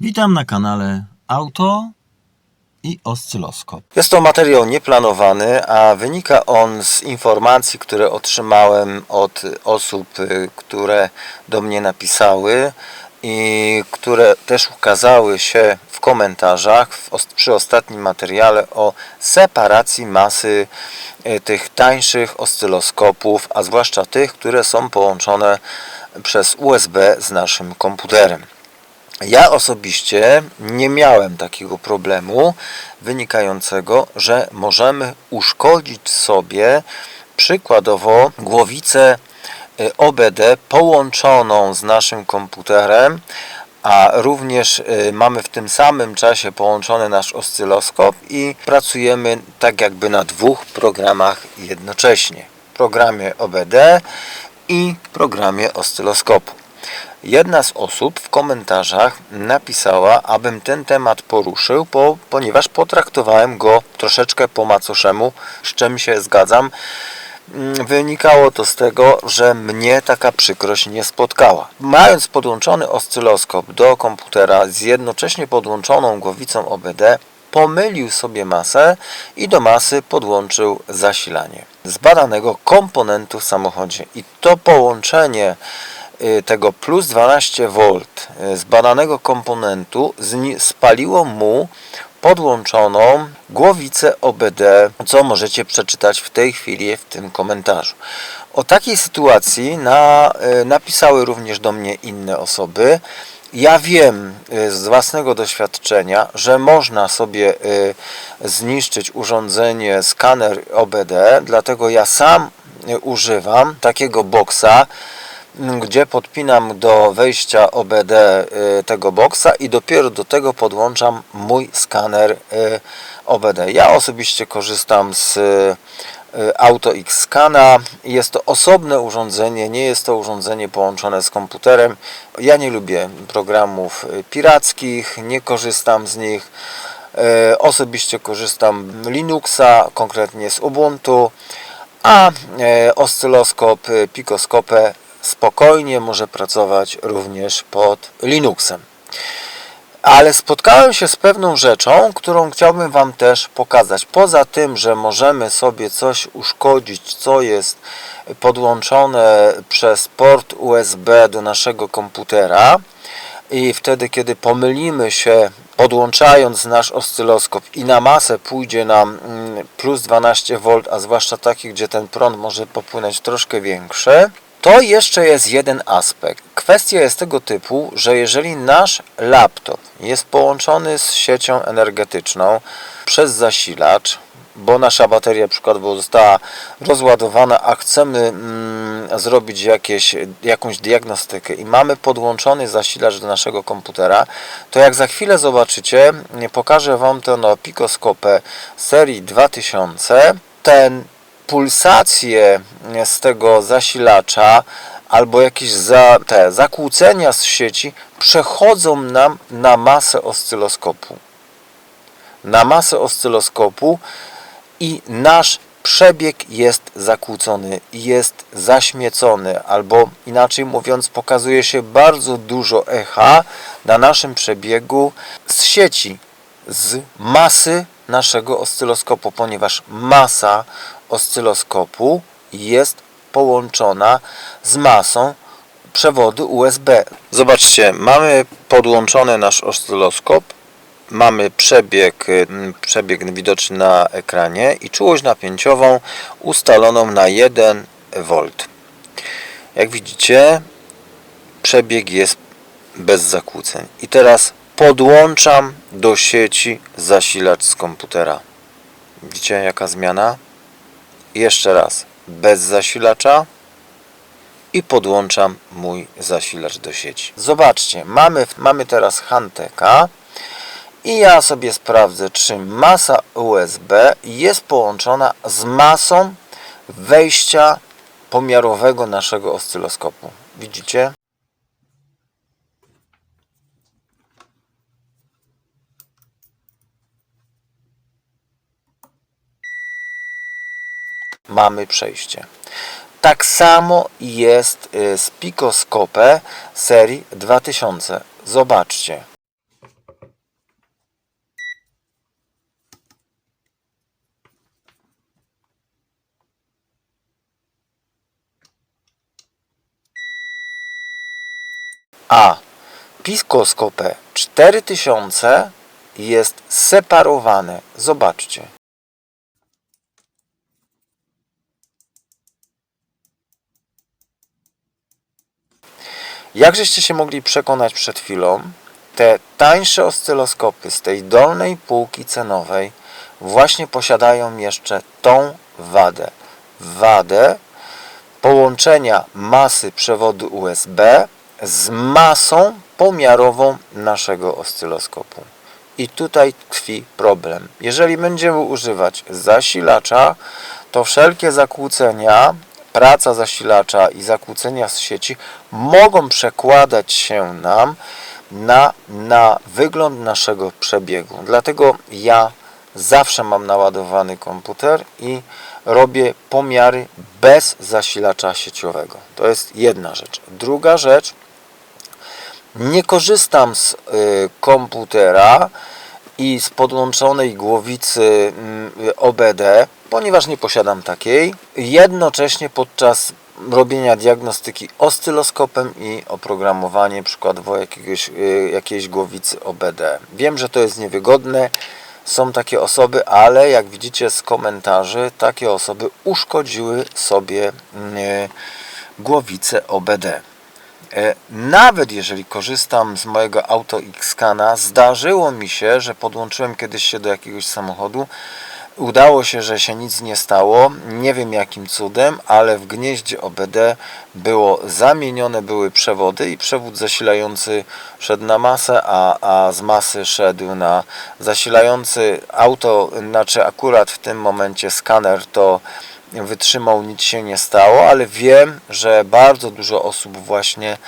Witam na kanale Auto i Oscyloskop. Jest to materiał nieplanowany, a wynika on z informacji, które otrzymałem od osób, y, które do mnie napisały i które też ukazały się w komentarzach przy ostatnim materiale o separacji masy y, tych tańszych oscyloskopów, a zwłaszcza tych, które są połączone przez USB z naszym komputerem. Ja osobiście nie miałem takiego problemu wynikającego, że możemy uszkodzić sobie przykładowo głowicę y, OBD połączoną z naszym komputerem, a również y, mamy w tym samym czasie połączony nasz oscyloskop i pracujemy tak jakby na dwóch programach jednocześnie. Programie OBD i programie oscyloskopu. Jedna z osób w komentarzach napisała, abym ten temat poruszył, bo, ponieważ potraktowałem go troszeczkę po macoszemu, z czym się zgadzam. Mm, Wynikało to z tego, że mnie taka przykrość nie spotkała. Mając podłączony oscyloskop do komputera z jednocześnie podłączoną głowicą OBD, pomylił sobie masę i do masy podłączył zasilanie zbadanego komponentu w samochodzie. I to połączenie tego plus 12V y, zbadanego komponentu zni- spaliło mu podłączoną głowicę OBD, co możecie przeczytać w tej chwili w tym komentarzu. O takiej sytuacji na, y, napisały również do mnie inne osoby. Ja wiem y, z własnego doświadczenia, że można sobie y, zniszczyć urządzenie skaner OBD, dlatego ja sam y, używam takiego boksa, gdzie podpinam do wejścia OBD y, tego boksa i dopiero do tego podłączam mój skaner y, OBD. Ja osobiście korzystam z y, Auto X Scana. Jest to osobne urządzenie, nie jest to urządzenie połączone z komputerem. Ja nie lubię programów pirackich, nie korzystam z nich. Osobiście korzystam Linuxa, konkretnie z Ubuntu, a oscyloskop Picoscope spokojnie może pracować również pod Linuxem. Ale spotkałem się z pewną rzeczą, którą chciałbym Wam też pokazać. Poza tym, że możemy sobie coś uszkodzić, co jest podłączone przez port USB do naszego komputera, i wtedy, kiedy pomylimy się, podłączając nasz oscyloskop i na masę pójdzie nam mm, plus 12V, a zwłaszcza taki, gdzie ten prąd może popłynąć troszkę większy, to jeszcze jest jeden aspekt. Kwestia jest tego typu, że jeżeli nasz laptop jest połączony z siecią energetyczną przez zasilacz, bo nasza bateria przykładowo została rozładowana, a chcemy mm, zrobić jakieś, jakąś diagnostykę i mamy podłączony zasilacz do naszego komputera, to jak za chwilę zobaczycie, pokażę Wam to na Picoscope serii 2000, ten pulsacje z tego zasilacza albo jakieś za, te zakłócenia z sieci przechodzą nam na masę oscyloskopu. Na masę oscyloskopu i nasz przebieg jest zakłócony, jest zaśmiecony, albo inaczej mówiąc, pokazuje się bardzo dużo echa na naszym przebiegu z sieci, z masy naszego oscyloskopu, ponieważ masa oscyloskopu jest połączona z masą przewodu USB. Zobaczcie, mamy podłączony nasz oscyloskop mamy przebieg, y, przebieg widoczny na ekranie i czułość napięciową ustaloną na 1 V. Jak widzicie, przebieg jest bez zakłóceń. I teraz podłączam do sieci zasilacz z komputera. Widzicie jaka zmiana? Jeszcze raz, bez zasilacza i podłączam mój zasilacz do sieci. Zobaczcie, mamy, mamy teraz Hanteka i ja sobie sprawdzę, czy masa USB jest połączona z masą wejścia pomiarowego naszego oscyloskopu. Widzicie? mamy przejście. Tak samo jest y, z Picoskope serii 2000. Zobaczcie. A Picoskope 4000 jest separowane. Zobaczcie. Jak żeście się mogli przekonać przed chwilą, te tańsze oscyloskopy z tej dolnej półki cenowej właśnie posiadają jeszcze tą wadę. Wadę połączenia masy przewodu USB z masą pomiarową naszego oscyloskopu. I tutaj tkwi problem. Jeżeli będziemy używać zasilacza, to wszelkie zakłócenia, praca zasilacza i zakłócenia z sieci mogą przekładać się nam na, na wygląd naszego przebiegu. Dlatego ja zawsze mam naładowany komputer i robię pomiary bez zasilacza sieciowego. To jest jedna rzecz. Druga rzecz, nie korzystam z y, komputera i z podłączonej głowicy y, OBD, ponieważ nie posiadam takiej. Jednocześnie podczas robienia diagnostyki oscyloskopem i oprogramowanie przykładowo jakiegoś, y, jakiejś głowicy OBD. Wiem, że to jest niewygodne, są takie osoby, ale jak widzicie z komentarzy, takie osoby uszkodziły sobie y, głowicę OBD. E, Nawet jeżeli korzystam z mojego Auto Xcana, zdarzyło mi się, że podłączyłem kiedyś się do jakiegoś samochodu. Udało się, że się nic nie stało. Nie wiem jakim cudem, ale w gnieździe OBD było zamienione były przewody i przewód zasilający szedł na masę, a, a z masy szedł na zasilający auto, znaczy akurat w tym momencie skaner to wytrzymał, nic się nie stało, ale wiem, że bardzo dużo osób właśnie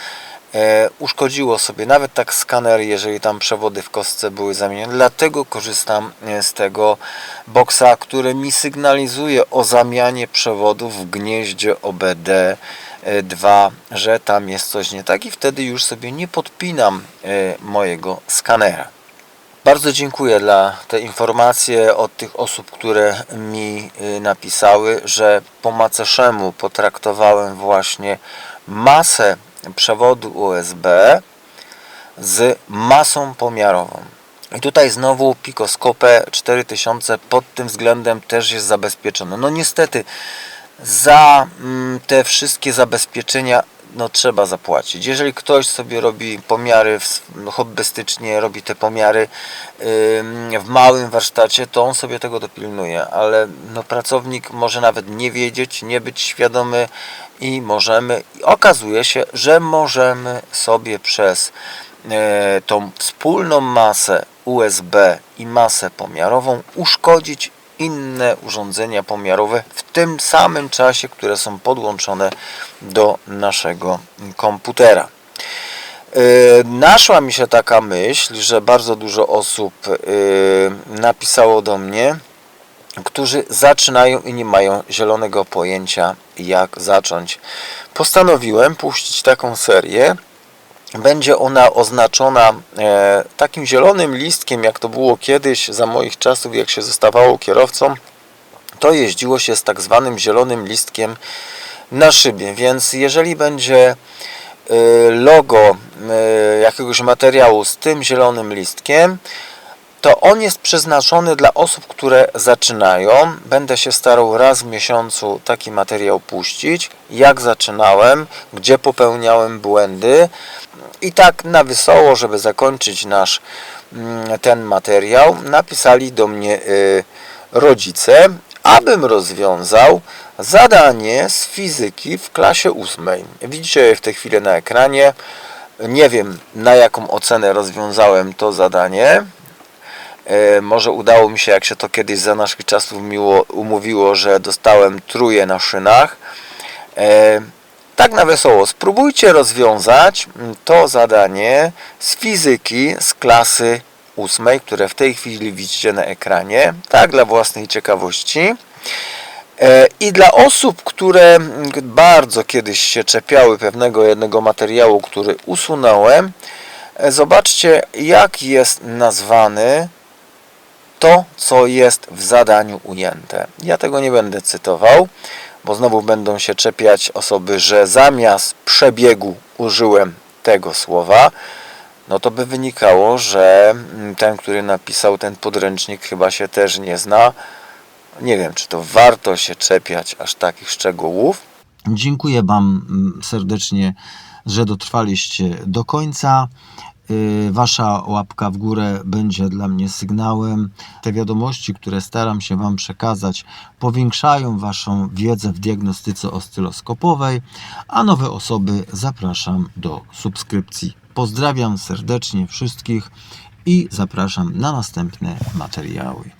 uszkodziło sobie nawet tak skaner, jeżeli tam przewody w kostce były zamienione. Dlatego korzystam e, z tego boksa, który mi sygnalizuje o zamianie przewodów w gnieździe OBD2, że tam jest coś nie tak i wtedy już sobie nie podpinam e, mojego skanera. Bardzo dziękuję za te informacje od tych osób, które mi napisały, że po macoszemu potraktowałem właśnie masę przewodu USB z masą pomiarową. I tutaj znowu Picoskopę 4000 pod tym względem też jest zabezpieczone. No niestety za mm, te wszystkie zabezpieczenia no trzeba zapłacić. Jeżeli ktoś sobie robi pomiary w, hobbystycznie, robi te pomiary w małym warsztacie, to on sobie tego dopilnuje, ale no, pracownik może nawet nie wiedzieć, nie być świadomy i możemy, i okazuje się, że możemy sobie przez e, tą wspólną masę USB i masę pomiarową uszkodzić inne urządzenia pomiarowe w tym samym czasie, które są podłączone do naszego komputera. Yy, Naszła mi się taka myśl, że bardzo dużo osób yy, napisało do mnie, którzy zaczynają i nie mają zielonego pojęcia, jak zacząć. Postanowiłem puścić taką serię. Będzie ona oznaczona e, takim zielonym listkiem, jak to było kiedyś, za moich czasów, jak się zostawało kierowcą. To jeździło się z tak zwanym zielonym listkiem na szybie, więc jeżeli będzie y, logo y, jakiegoś materiału z tym zielonym listkiem, to on jest przeznaczony dla osób, które zaczynają. Będę się starał raz w miesiącu taki materiał puścić, jak zaczynałem, gdzie popełniałem błędy i tak na wesoło, żeby zakończyć nasz mm, ten materiał, napisali do mnie y, rodzice, abym rozwiązał zadanie z fizyki w klasie ósmej. Widzicie je w tej chwili na ekranie. Nie wiem na jaką ocenę rozwiązałem to zadanie. E, Może udało mi się, jak się to kiedyś za naszych czasów miło umówiło, że dostałem truje na szynach. E, Tak na wesoło, spróbujcie rozwiązać mm, to zadanie z fizyki z klasy ósmej, które w tej chwili widzicie na ekranie, tak dla własnej ciekawości. E, I dla osób, które mm, bardzo kiedyś się czepiały pewnego jednego materiału, który usunąłem, zobaczcie jak jest nazwany to, co jest w zadaniu ujęte. Ja tego nie będę cytował, bo znowu będą się czepiać osoby, że zamiast przebiegu użyłem tego słowa, no to by wynikało, że mm, ten, który napisał ten podręcznik, chyba się też nie zna. Nie wiem, czy to warto się czepiać aż takich szczegółów. Dziękuję Wam mm, serdecznie, że dotrwaliście do końca. Yy, Wasza łapka w górę będzie dla mnie sygnałem. Te wiadomości, które staram się Wam przekazać, powiększają Waszą wiedzę w diagnostyce oscyloskopowej, a nowe osoby zapraszam do subskrypcji. Pozdrawiam serdecznie wszystkich i zapraszam na następne materiały.